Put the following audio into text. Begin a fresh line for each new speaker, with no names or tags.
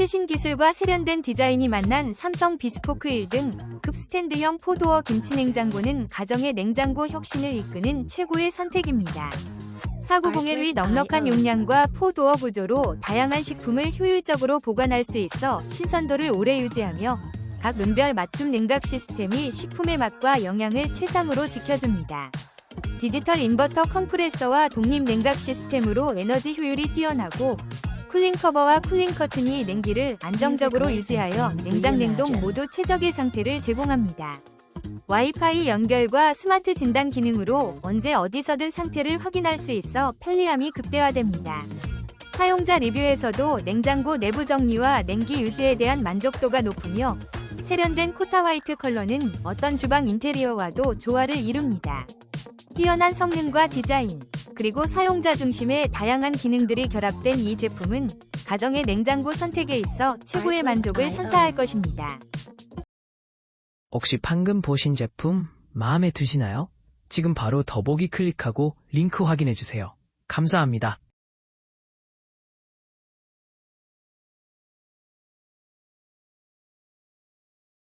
최신 기술과 세련된 디자인이 만난 삼성 비스포크 1등 급스탠드형 포도어 김치냉장고는 가정의 냉장고 혁신을 이끄는 최고의 선택입니다. 490L의 넉넉한 용량과 포도어 구조로 다양한 식품을 효율적으로 보관할 수 있어 신선도를 오래 유지하며 각 은별 맞춤 냉각 시스템이 식품의 맛과 영양을 최상으로 지켜줍니다. 디지털 인버터 컴프레서와 독립 냉각 시스템으로 에너지 효율이 뛰어나고 쿨링 커버와 쿨링 커튼이 냉기를 안정적으로 유지하여 냉장 냉동 모두 최적의 상태를 제공합니다. 와이파이 연결과 스마트 진단 기능으로 언제 어디서든 상태를 확인할 수 있어 편리함이 극대화됩니다. 사용자 리뷰에서도 냉장고 내부 정리와 냉기 유지에 대한 만족도가 높으며 세련된 코타 화이트 컬러는 어떤 주방 인테리어와도 조화를 이룹니다. 뛰어난 성능과 디자인, 그리고 사용자 중심의 다양한 기능들이 결합된 이 제품은 가정의 냉장고 선택에 있어 최고의 만족을 선사할 것입니다.
혹시 방금 보신 제품 마음에 드시나요? 지금 바로 더보기 클릭하고 링크 확인해주세요. 감사합니다.